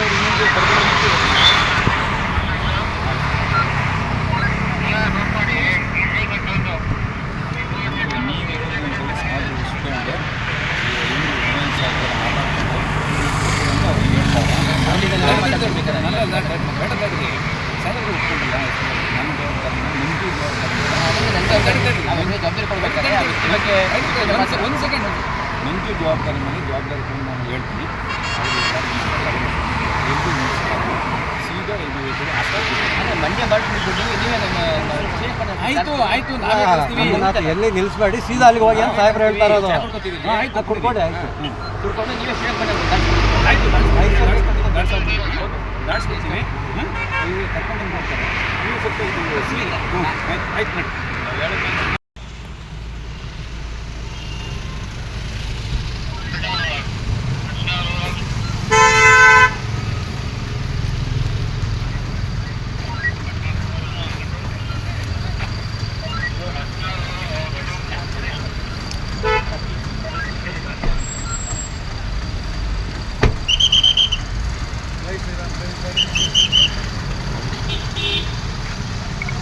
ಜವಾಬ್ದಾರಿ ನಿಮಗೂ ಜವಾಬ್ದಾರಿ ಒಂದು ಸೆಕೆಂಡ್ ನನಗೂ ಜವಾಬ್ದಾರಿ ಮೇಲೆ ಜವಾಬ್ದಾರಿ ತಗೊಂಡು ನಾನು ಹೇಳ್ತೀನಿ ಅವ್ರು ಎಲ್ಲರೂ ಮಾತಾಡ್ತಾರೆ. ಸೀದಾ ಇದು ಇದು. ಮಂಡ್ಯ ಬರ್ಬಿಟ್ಟು ನೀವೇ ನಮ್ಮ ಆಯ್ತು ಆಯ್ತು ನಾವೇ ಕಳಿಸ್ತೀವಿ. ನಮ್ಮನ್ನ ಎಲ್ಲಿ ನಿಲ್ಲಿಸ್ಬೇಡಿ ಸೀದಾ ಅಲ್ಲಿಗೆ ಹೋಗಿ ಅಂತ ಸಾಹೇಬ್ರು ಹೇಳ್ತಾ ಇರೋದು ಕೊಡ್ಕೊತೀವಿ. ಹಾ, ಆಯ್ತು ಕುಡ್ಕೊಡಿ ಆಯ್ತು ಹ್ಮ್. ಕುಡ್ಕೊಂಡು ನೀವೇ ಶೇರ್ ಮಾಡಿ ಆಯ್ತು ದಾಟ್ಸ್ಕೊಳ್ತೀವಿ, ದಾಟ್ಸ್ಕೊಳ್ತೀವಿ. ದಾಟ್ಸ್ಕೊಳ್ತೀವಿ ಹ್ಮ್? ನೀವು ಕರ್ಕೊಂಡು ಬಂದು ಮಾಡ್ತಾರೆ ನೀವು ಸ್ವಲ್ಪ ಇದು ಸಿಹಿ ಆಯ್ತು ಆಯ್ತು ನೋಡಿ ನಾವು ಹೇಳೋದು ಜನ ಪೊಲೀಸ್ ಆಫೀಸರ್ ಸರ್ ಈಗ ಡಯಾಬಿಟಿ ಆಗಲಿ ಸರ್ ಈಗ ನಾರ್ಮಲ್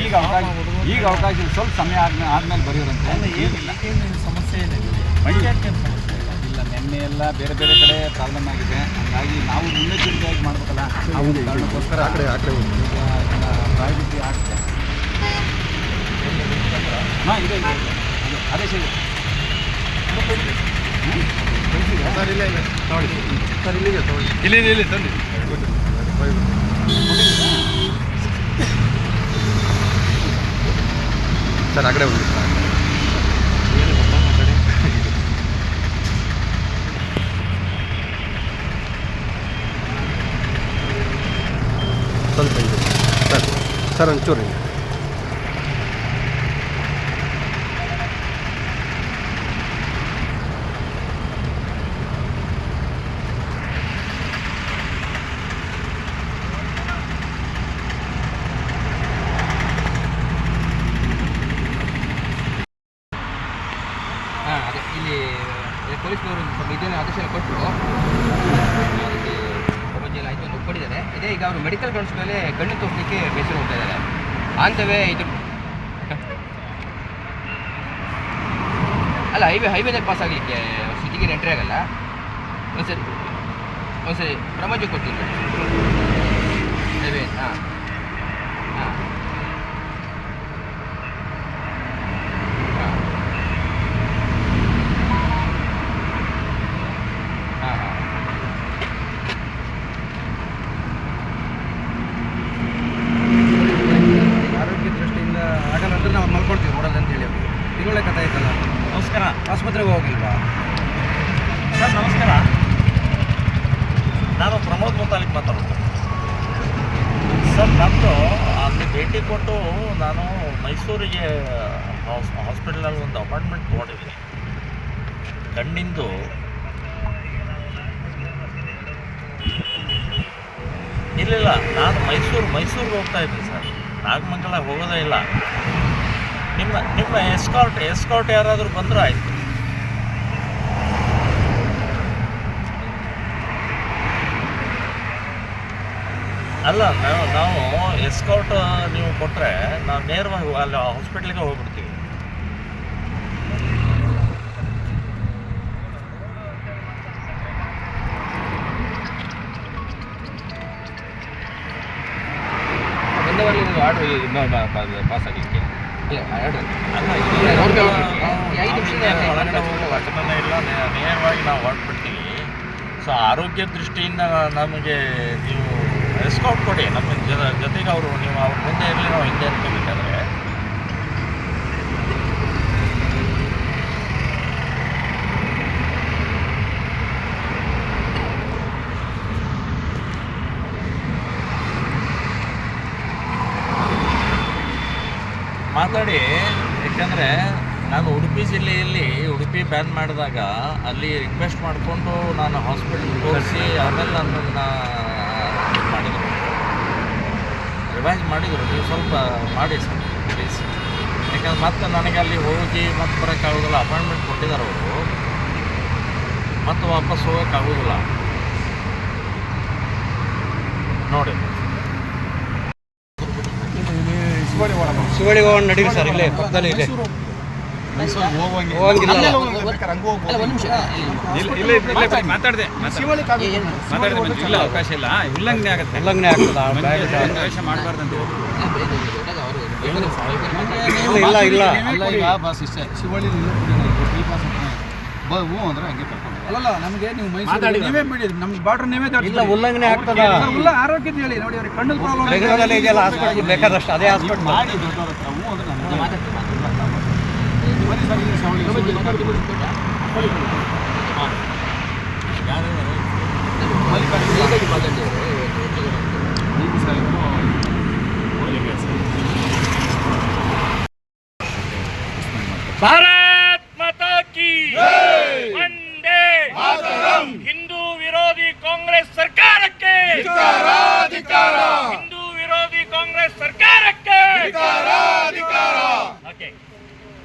ಈಗ ಅವಕಾಶ ಈಗ ಅವಕಾಶ ಸ್ವಲ್ಪ ಸಮಯ ಆದ್ಮೇಲೆ ಆದ್ಮೇಲೆ ಬರೆಯೋರಂತೆ ಸಮಸ್ಯೆ ಇಲ್ಲ ನಿನ್ನೆ ಎಲ್ಲ ಬೇರೆ ಬೇರೆ ಕಡೆ ಪ್ರಾಬ್ಲಮ್ ಆಗಿದೆ ಹಂಗಾಗಿ ನಾವು ಮುನ್ನೆಚ್ಚರಿಕೆಯಾಗಿ ಮಾಡ್ಬೇಕಲ್ಲ ಆ ಕಾರಣಕ್ಕೋಸ್ಕರ ಈಗ ಇದನ್ನ ಪ್ರಾಯೋಗಿಕ ಆಗುತ್ತೆ ಹಾಂ ಇದೆ ಇದೆ. ಅದು ಇಲ್ಲ ಇದೆ ಹ್ಮ್? ಕಳ್ಸಿದ್ರಾ? ಇಲ್ಲಿ ಇಲ್ಲಿ ತಂದಿ ಸರ್ ಆ ಕಡೆ ಹೋಗಿ ಸ್ವಲ್ಪ ಇದೆ ಸರ್ ಸರ್ ಒಂಚೂರು ಇದೆ ಹಾಂ ಅದೇ ಇಲ್ಲಿ ಪೊಲೀಸ್ನವರು ಸ್ವಲ್ಪ ಇದೇನು ಆದೇಶ ಎಲ್ಲ ಕೊಟ್ಟರು ಅದಕ್ಕೆ ಪ್ರಪಂಚ ಎಲ್ಲ ಆಯಿತು ಅಂತ ಒಪ್ಕೊಂಡಿದ್ದಾರೆ ಇದೇ ಈಗ ಅವರು ಮೆಡಿಕಲ್ ಗ್ರೌಂಡ್ಸ್ ಮೇಲೆ ಗಣ್ಣು ತೋರಿಸಲಿಕ್ಕೆ ಬೇಸರ ಹೋಗ್ತಾ ಇದ್ದಾರೆ. ಅಂತವೇ ಇದು. ಅಲ್ಲ ಹೈವೇ ಹೈವೇದಲ್ಲಿ ಪಾಸ್ ಆಗಲಿಕ್ಕೆ ಸಿಟಿಗೆ ಎಂಟ್ರಿ ಆಗಲ್ಲ. ಒಂದ್ಸರಿ ಒಂದ್ಸರಿ ಪ್ರಪಂಚ ಕೊಡ್ತೀನಿ. ಹೈವೇ ಹಾಂ ಹಾಂ ಹಾಂ ಹಾಂ ಆರೋಗ್ಯ ದೃಷ್ಟಿಯಿಂದ ಆಗಲ್ಲ ಅಂದ್ರೆ ನಾವು ಮಲ್ಕೊಳ್ತೀವಿ ರೋಡಲ್ಲಿ ಅಂತ ಹೇಳಿ ಅವ್ರಿಗೆ ತಿಳುವಳಿ ಕಥೆ ಆಯ್ತಲ್ಲ ನಮಸ್ಕಾರ ಆಸ್ಪತ್ರೆಗೆ ಹೋಗಿಲ್ವಾ ಸರ್ ನಮಸ್ಕಾರ ನಾನು ಪ್ರಮೋದ್ ಮುತಾಲಿಕ್ ಮಾತಾಡೋದು ಸರ್ ನಮ್ಮದು ಅಲ್ಲಿ ಭೇಟಿ ಕೊಟ್ಟು ನಾನು ಮೈಸೂರಿಗೆ ಹಾಸ್, ಹಾಸ್ಪಿಟಲಲ್ಲಿ ಒಂದು ಅಪಾಯಿಂಟ್ಮೆಂಟ್ ತೊಗೊಂಡಿದ್ದೀನಿ ಕಣ್ಣಿಂದು ಇಲ್ಲ ನಾನು ಮೈಸೂರು, ಮೈಸೂರಿಗೆ ಹೋಗ್ತಾ ಇದ್ದೀನಿ ಸರ್. ನಾಗಮಂಗಲ ಹೋಗೋದೇ ಇಲ್ಲ. ನಿಮ್ಮ ನಿಮ್ಮ ಎಸ್ಕಾರ್ಟ್ ಎಸ್ಕಾರ್ಟ್ ಯಾರಾದರೂ ಬಂದರೂ ಆಯಿತು. ಅಲ್ಲ ನಾವು ನಾವು ಎಸ್ಕೌಟ್ ನೀವು ಕೊಟ್ಟರೆ ನಾವು ನೇರವಾಗಿ ಅಲ್ಲಿ ಹಾಸ್ಪಿಟ್ಲಿಗೆ ಹೋಗ್ಬಿಡ್ತೀವಿ. ಆರ್ಡ್ರ್ ಪಾಸ್ ಆಗಲಿಕ್ಕೆ. ಇಲ್ಲ ಆರ್ಡ್ರ್ ಅಲ್ಲ ಇಲ್ಲ ನೇರವಾಗಿ ನಾವು ಹೊರಟ್ಬಿಡ್ತೀವಿ. ಸೊ ಆರೋಗ್ಯ ದೃಷ್ಟಿಯಿಂದ ನಮಗೆ ನೀವು ಡಿಸ್ಕೌಂಟ್ ಕೊಡಿ ನಮ್ಮ ಜೊತೆಗೆ ಅವರು ನೀವು ಅವ್ರ ಮುಂದೆ ಇರಲಿ, ನಾವು ಹಿಂದೆ ಇರ್ತೀವಿ ಮಾತಾಡಿ, ಯಾಕಂದರೆ ನಾನು ಉಡುಪಿ ಜಿಲ್ಲೆಯಲ್ಲಿ ಉಡುಪಿ ಬ್ಯಾನ್ ಮಾಡಿದಾಗ ಅಲ್ಲಿ ರಿಕ್ವೆಸ್ಟ್ ಮಾಡಿಕೊಂಡು ನಾನು ಹಾಸ್ಪಿಟಲ್ ತೋರಿಸಿ ಆಮೇಲೆ ನನ್ನನ್ನು ರಿವೈಸ್ ಮಾಡಿದರು, ನೀವು ಸ್ವಲ್ಪ ಮಾಡಿ ಸರ್ ಪ್ಲೀಸ್ ಯಾಕಂದ್ರೆ ಮತ್ತೆ ನನಗೆ ಅಲ್ಲಿ ಹೋಗಿ ಮತ್ತೆ ಬರೋಕ್ಕಾಗೋದಿಲ್ಲ ಅಪಾಯಿಂಟ್ಮೆಂಟ್ ಕೊಟ್ಟಿದ್ದಾರೆ ಅವರು. ಮತ್ತೆ ವಾಪಸ್ ಹೋಗೋಕ್ಕಾಗೋದಿಲ್ಲ ನೋಡಿ. ಶಿವಳಿ ಹೋಗೋಣ ನಡೀರಿ ಸರ್, ಇಲ್ಲೇ ಪಕ್ಕದಲ್ಲಿ ಇಲ್ಲ ಮಾತಾಡಿದೆ. ಇಲ್ಲ ಅವಕಾಶ ಇಲ್ಲ. ಉಲ್ಲಂಘನೆ ಆಗುತ್ತೆ. ಉಲ್ಲಂಘನೆ ಆಗ್ತದ ಇಲ್ಲ ಇಲ್ಲ. ಈಗ ಬಸ್ ಇಷ್ಟೇ. ಶಿವಳ್ಳಿ ಹ್ಞೂ ಅಂದ್ರೆ ಹಂಗೆ ಕರ್ಕೊಂಡು ಅಲ್ಲಲ್ಲ ನಮಗೆ ನೀವು ಮೈಸೂರು ಮಾತಾಡಿ. ನೀವೇ ಬಿಡಿ ನಮ್ಗೆ ಬಾರ್ಡರ್ ನೀವೇ ಇಲ್ಲ ಉಲ್ಲಂಘನೆ ಆಗ್ತದ. ಉಲ್ಲ ಆರೋಗ್ಯದ ಹೇಳಿ. ನೋಡಿ ಅವ್ರಿಗೆ ಕಣ್ಣು ಪ್ರಾಬ್ಲಮ್ ಬೆಂಗಳೂರಲ್ಲಿ ಇದೆಯಲ್ಲ ಹಾಸ್ಪಿಟಲ್ ಬೇಕಾದಷ್ಟು ಅದೇ ಹಾಸ್ಪಿಟಲ್. ಮಾಡಿ ದೊಡ್ಡವ್ರ ಹತ್ರ. ಹ್ಞೂ ಅಂದ್ರೆ ನಮ್ಗೆ ಮಾತಾಡ್ತೀನಿ ಬನ್ನಿ ಸರ್ ಇಲ್ಲಿ ಶಿವಳ್ಳಿ ಶಿವಳ್ಳಿ ಕರ್ಕೊಂಡು ನೀವು ಸಾಹೇಬರು ಹೋಲಿಗೆ ಸರ್ ಭಾರತ್ ಮಾತಾ ಕಿ ವಂದೇ ಹಿಂದೂ ವಿರೋಧಿ ಕಾಂಗ್ರೆಸ್ ಸರ್ಕಾರಕ್ಕೆ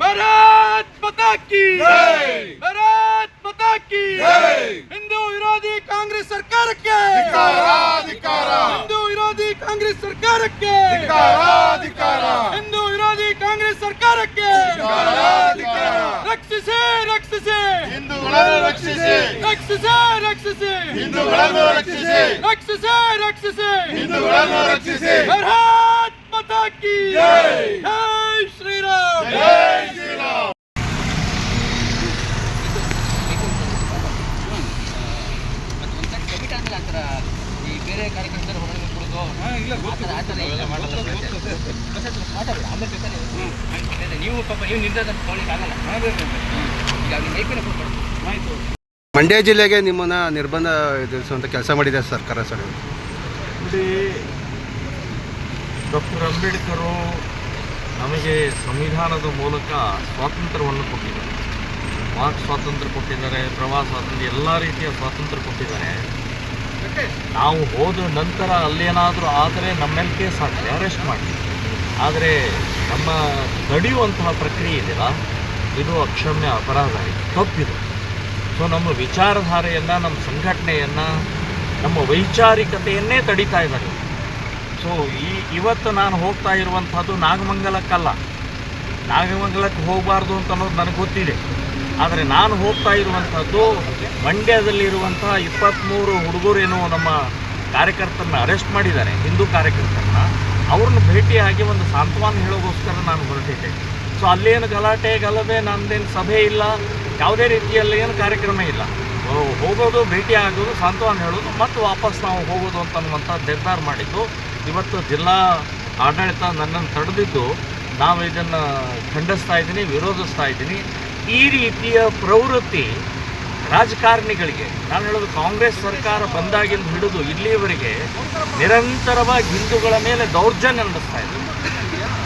ಭಾರತ್ ಮಾತಾ ಕಿ ಭಾರತ್ ಮಾತಾ ಹಿಂದೂ ವಿರೋಧಿ ಕಾಂಗ್ರೆಸ್ ಸರ್ಕಾರಕ್ಕೆ! ಹಿಂದೂ ವಿರೋಧಿ ಕಾಂಗ್ರೆಸ್ ಸರ್ಕಾರಕ್ಕೆ! ಹಿಂದೂ ವಿರೋಧಿ ಕಾಂಗ್ರೆಸ್ ಸರ್ಕಾರಕ್ಕೆ! ರಕ್ಷಿಸಿ ರಕ್ಷಿಸಿ! ಹಿಂದೂಗಳನ್ನು ರಕ್ಷಿಸಿ! ರಕ್ಷಿಸಿ ರಕ್ಷಿಸಿ! ಹಿಂದೂಗಳನ್ನು ರಕ್ಷಿಸಿ! ರಕ್ಷಿಸಿ ರಕ್ಷಿಸಿ! ಹಿಂದೂಗಳನ್ನು ರಕ್ಷಿಸಿ! ಮಾತಾ ಕಿ ಜೈ. ಜೈ ಶ್ರೀರಾಮ್ ಜೈ ಶ್ರೀರಾಮ್ ಮತ್ತೆ ಒಂದು ಸರಿ ಡೆಬಿಟ್ ಆದ್ಮೇಲೆ ಆ ಥರ ಈ ಬೇರೆ ಕಾರ್ಯಕರ್ತರು ಹೊರಗಡೆ ಕೊಡೋದು ಆ ಥರ ಆ ಥರ ಇಲ್ಲ ಮಾತಾಡಿ ಆಮೇಲೆ ಬೇಕಾದ್ರೆ ಅದೇ ನೀವು ಪಾಪ ನೀವು ನಿರ್ಧಾರ ತೊಗೊಳ್ಳಿಕ್ಕೆ ಆಗಲ್ಲ. ಈಗ ಅವ್ರಿಗೆ ಮೈಕನ್ನ ಕೊಡ್ಬಾರ್ದು ಮಂಡ್ಯ ಜಿಲ್ಲೆಗೆ ನಿಮ್ಮನ್ನ ನಿರ್ಬಂಧ ಎದುರಿಸುವಂಥ ಕೆಲಸ ಮಾಡಿದೆ ಸರ್ಕಾರ ಸರ್. ನೋಡಿ ಡಾಕ್ಟರ್ ಅಂಬೇಡ್ಕರು ನಮಗೆ ಸಂವಿಧಾನದ ಮೂಲಕ ಸ್ವಾತಂತ್ರ್ಯವನ್ನು ಕೊಟ್ಟಿದ್ದಾರೆ. ವಾಕ್ ಸ್ವಾತಂತ್ರ್ಯ ಕೊಟ್ಟಿದ್ದಾರೆ, ಪ್ರವಾಸ ಸ್ವಾತಂತ್ರ್ಯ, ಎಲ್ಲ ರೀತಿಯ ಸ್ವಾತಂತ್ರ್ಯ ಕೊಟ್ಟಿದ್ದಾರೆ. ನಾವು ಹೋದ ನಂತರ ಅಲ್ಲೇನಾದರೂ ಆದರೆ ಮೇಲೆ ಕೇಸ್ ಹಾಕಿ ಅರೆಸ್ಟ್ ಮಾಡಿ. ಆದರೆ ನಮ್ಮ ತಡೆಯುವಂತಹ ಪ್ರಕ್ರಿಯೆ ಇದೆಯಲ್ಲ, ಇದು ಅಕ್ಷಮ್ಯ ಅಪರಾಧ ತಪ್ಪಿದು. ಸೊ ನಮ್ಮ ವಿಚಾರಧಾರೆಯನ್ನು, ನಮ್ಮ ಸಂಘಟನೆಯನ್ನು, ನಮ್ಮ ವೈಚಾರಿಕತೆಯನ್ನೇ ತಡೀತಾ ಇದ್ದಾರೆ. ಸೊ ಈ, ಇವತ್ತು ನಾನು ಹೋಗ್ತಾ ಇರುವಂಥದ್ದು ನಾಗಮಂಗಲಕ್ಕಲ್ಲ. ನಾಗಮಂಗಲಕ್ಕೆ ಹೋಗಬಾರ್ದು ಅಂತ ಅನ್ನೋದು ನನಗೆ ಗೊತ್ತಿದೆ. ಆದರೆ ನಾನು ಹೋಗ್ತಾ ಇರುವಂಥದ್ದು ಮಂಡ್ಯದಲ್ಲಿರುವಂತಹ ಇಪ್ಪತ್ತ್ಮೂರು ಹುಡುಗರೇನು ನಮ್ಮ ಕಾರ್ಯಕರ್ತರನ್ನ ಅರೆಸ್ಟ್ ಮಾಡಿದ್ದಾರೆ, ಹಿಂದೂ ಕಾರ್ಯಕರ್ತರನ್ನ. ಅವ್ರನ್ನ ಭೇಟಿಯಾಗಿ ಒಂದು ಸಾಂತ್ವನ ಹೇಳೋಗೋಸ್ಕರ ನಾನು ಹೊರಟಿದ್ದೆ. ಸೊ ಅಲ್ಲೇನು ಗಲಾಟೆ, ಗಲಭೆ, ನಂದೇನು ಸಭೆ ಇಲ್ಲ. ಯಾವುದೇ ರೀತಿಯಲ್ಲಿ ಏನು ಕಾರ್ಯಕ್ರಮ ಇಲ್ಲ. ಹೋಗೋದು ಭೇಟಿ ಆಗೋದು ಸಾಂತ್ವನ ಹೇಳೋದು, ಮತ್ತು ವಾಪಸ್ ನಾವು ಹೋಗೋದು ಅಂತ ಅನ್ನುವಂಥ ನಿರ್ಧಾರ ಮಾಡಿದ್ದು. ಇವತ್ತು ಜಿಲ್ಲಾ ಆಡಳಿತ ನನ್ನನ್ನು ತಡೆದಿದ್ದು ನಾವು ಇದನ್ನು ಖಂಡಿಸ್ತಾ ಇದ್ದೀನಿ, ವಿರೋಧಿಸ್ತಾ ಇದ್ದೀನಿ. ಈ ರೀತಿಯ ಪ್ರವೃತ್ತಿ ರಾಜಕಾರಣಿಗಳಿಗೆ, ನಾನು ಹೇಳೋದು ಕಾಂಗ್ರೆಸ್ ಸರ್ಕಾರ ಬಂದಾಗಿಂದ ಹಿಡಿದು ಇಲ್ಲಿಯವರೆಗೆ ನಿರಂತರವಾಗಿ ಹಿಂದೂಗಳ ಮೇಲೆ ದೌರ್ಜನ್ಯ ನಡೆಸ್ತಾ ಇದೆ.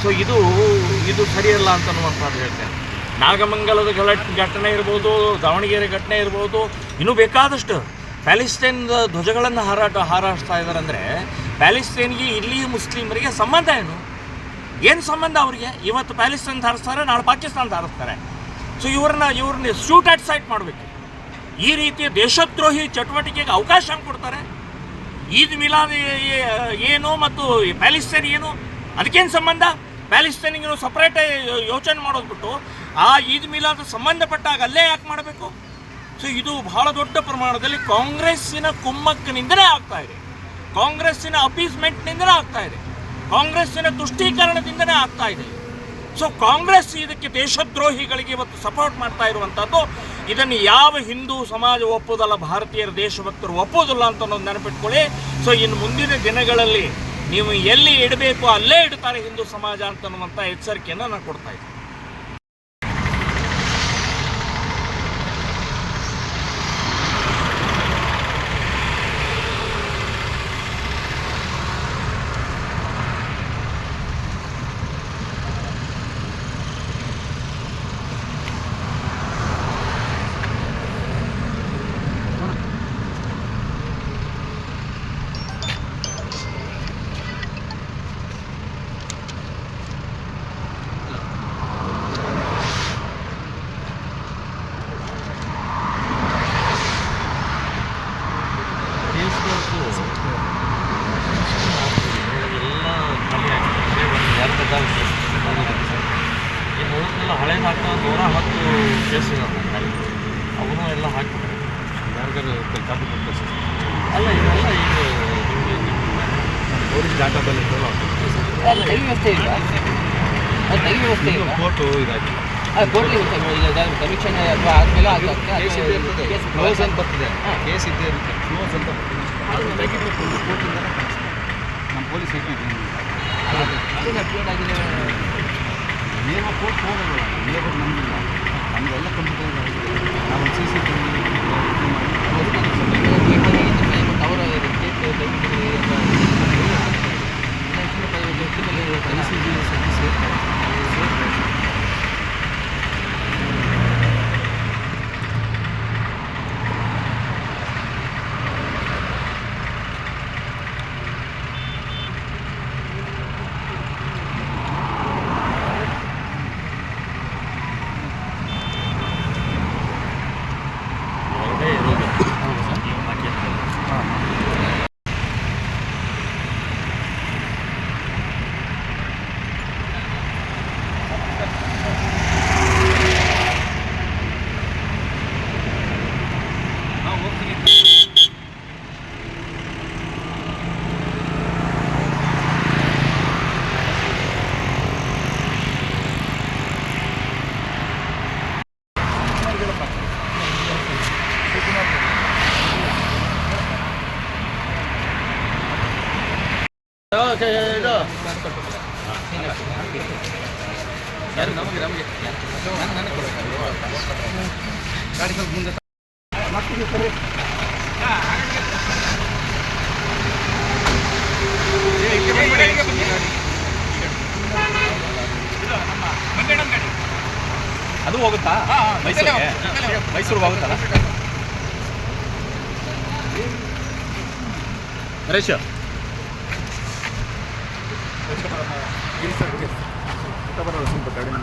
ಸೊ ಇದು ಇದು ಸರಿಯಲ್ಲ ಅಂತ ಅನ್ನುವಂಥದ್ದು ಹೇಳ್ತೇನೆ. ನಾಗಮಂಗಲದ ಗಲಟ್ ಘಟನೆ ಇರ್ಬೋದು, ದಾವಣಗೆರೆ ಘಟನೆ ಇರ್ಬೋದು, ಇನ್ನೂ ಬೇಕಾದಷ್ಟು ಪ್ಯಾಲಿಸ್ಟೈನ್ ಧ್ವಜಗಳನ್ನು ಹಾರಾಟ, ಹಾರಾಡ್ತಾ ಇದ್ದಾರೆ ಅಂದರೆ ಪ್ಯಾಲಿಸ್ಟೈನ್ಗೆ ಇಲ್ಲಿ ಮುಸ್ಲಿಮರಿಗೆ ಸಂಬಂಧ ಏನು? ಏನು ಸಂಬಂಧ ಅವರಿಗೆ? ಇವತ್ತು ಪ್ಯಾಲೆಸ್ಟೈನ್ ಧಾರಿಸ್ತಾರೆ, ನಾಳೆ ಪಾಕಿಸ್ತಾನ ಧಾರಿಸ್ತಾರೆ. ಸೊ ಇವ್ರನ್ನ ಇವ್ರನ್ನ ಶೂಟ್ ಆಟ್ ಸೈಟ್ ಮಾಡಬೇಕು. ಈ ರೀತಿಯ ದೇಶದ್ರೋಹಿ ಚಟುವಟಿಕೆಗೆ ಅವಕಾಶ ಕೊಡ್ತಾರೆ. ಈದ್ ಮಿಲಾದ್ ಏನು ಮತ್ತು ಪ್ಯಾಲಿಸ್ತೇನ್ ಏನು? ಅದಕ್ಕೇನು ಸಂಬಂಧ? ಪ್ಯಾಲಿಸ್ತೇನಿಗೆ ಸಪ್ರೇಟ್ ಯೋಚನೆ ಮಾಡೋದು ಬಿಟ್ಟು ಆ ಈದ್ ಮಿಲಾದ್ ಸಂಬಂಧಪಟ್ಟಾಗ ಅಲ್ಲೇ ಯಾಕೆ ಮಾಡಬೇಕು? ಸೊ ಇದು ಬಹಳ ದೊಡ್ಡ ಪ್ರಮಾಣದಲ್ಲಿ ಕಾಂಗ್ರೆಸ್ಸಿನ ಕುಮ್ಮಕ್ಕಿನಿಂದಲೇ ಆಗ್ತಾ ಇದೆ. ಕಾಂಗ್ರೆಸ್ಸಿನ ಅಪೀಸ್ಮೆಂಟ್ನಿಂದಲೇ ಆಗ್ತಾ ಇದೆ. ಕಾಂಗ್ರೆಸ್ಸಿನ ತುಷ್ಟೀಕರಣದಿಂದಲೇ ಆಗ್ತಾ ಇದೆ. ಸೊ ಕಾಂಗ್ರೆಸ್ ಇದಕ್ಕೆ ದೇಶದ್ರೋಹಿಗಳಿಗೆ ಇವತ್ತು ಸಪೋರ್ಟ್ ಮಾಡ್ತಾ ಇರುವಂಥದ್ದು, ಇದನ್ನು ಯಾವ ಹಿಂದೂ ಸಮಾಜ ಒಪ್ಪೋದಲ್ಲ, ಭಾರತೀಯರ ದೇಶಭಕ್ತರು ಒಪ್ಪೋದಿಲ್ಲ ಅಂತ ಅನ್ನೋದು ನೆನಪಿಟ್ಕೊಳ್ಳಿ. ಸೊ ಇನ್ನು ಮುಂದಿನ ದಿನಗಳಲ್ಲಿ ನೀವು ಎಲ್ಲಿ ಇಡಬೇಕು, ಅಲ್ಲೇ ಇಡ್ತಾರೆ ಹಿಂದೂ ಸಮಾಜ ಅಂತ ಅನ್ನುವಂಥ ಎಚ್ಚರಿಕೆಯನ್ನು ನಾನು ಕೊಡ್ತಾ ಇದ್ದೀನಿ ಇವತ್ತೆಲ್ಲ ಹಳೇದಾಗ್ತಾ ನೂರ ಹತ್ತು ಕೇಸ್ ಇದಾವೆ ಅವನು ಎಲ್ಲ ಹಾಕ್ಬಿಟ್ರೆ ಯಾರಿಗಾರು ಕಾಪಿ ಕೊಟ್ಟು ಅಲ್ಲ ಇದೆಲ್ಲ ಈಗ ನಿಮಗೆ ಪೊಲೀಸ್ ಡಾಟಾದಲ್ಲಿ ಅದು ತೆಗಿ ವ್ಯವಸ್ಥೆ ಇಲ್ಲ ಅದು ತೆಗಿ ವ್ಯವಸ್ಥೆ ಇಲ್ಲ ಕೋರ್ಟು ಇದಾಗಿ ಅದು ಕೋರ್ಟ್ಲಿ ವ್ಯವಸ್ಥೆ ಕಮಿಷನ್ ಅಥವಾ ಆದಮೇಲೆ ಅದು ಕೇಸ್ ಕ್ಲೋಸ್ ಅಂತ ಬರ್ತಿದೆ. ಕೇಸ್ ಇದ್ದೇ ಇರುತ್ತೆ. ಕ್ಲೋಸ್ ಅಂತ ಬರ್ತಿದೆ. ಅದು ನಮ್ಮ ಪೊಲೀಸ್ ಐಟಿ ಅಪ್ಲೋಡ್ ಆಗಿದೆ. ನೇಮ ಕೋರ್ಟ್ ಹೋಗಲ್ಲ ಲೇಬರ್ ನಮಗಿಲ್ಲ ನಮಗೆಲ್ಲ ಕಂಪ್ಯೂಟರ್ ನಾವು ಸಿ ಸಿ ಟಿ ಅವರ ಐ ಸಿ ಜಿ ಸೇರ್ತಾರೆ ಸೇರ್ತಾರೆ ಎರಡೇ ಇರೋದು ನೀವು ಹಾಕಿದ್ರೆ ನಾವು ಹೋಗ್ತೀನಿ ಯಾರು ನಮಗೆ ನಮಗೆ. ನನ್ನ ನನಗೆ ಕೊಡೋಕ್ಕಾಗಲ್ಲ ಗಾಡಿ ಸ್ವಲ್ಪ ಮುಂದೆ ಅದು ಹೋಗುತ್ತಾ? ಮೈಸೂರಿಗೆ? ಮೈಸೂರಿಗೆ ಹೋಗುತ್ತಲ್ಲ? ನರೇಶ. ಸ್ವಲ್ಪ ಕಡಿಮೆ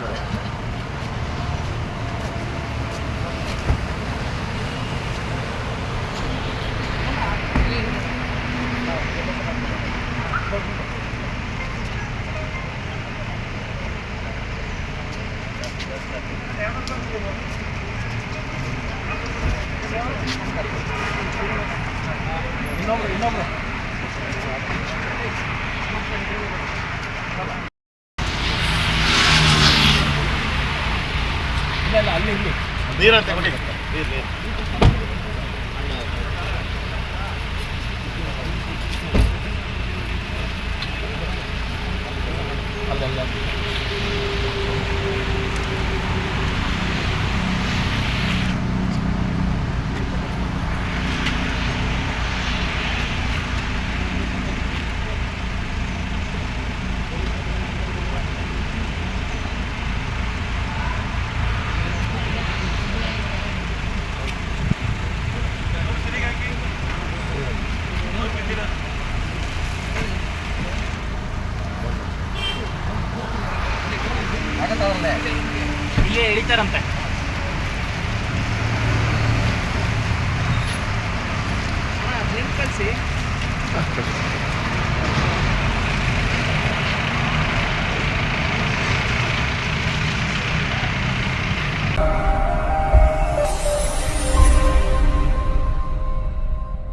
ನೀರಂತೆ ಕೊಡಿ ನೀರು ಇಲ್ಲೇ ಎಳಿತಾರಂತೆ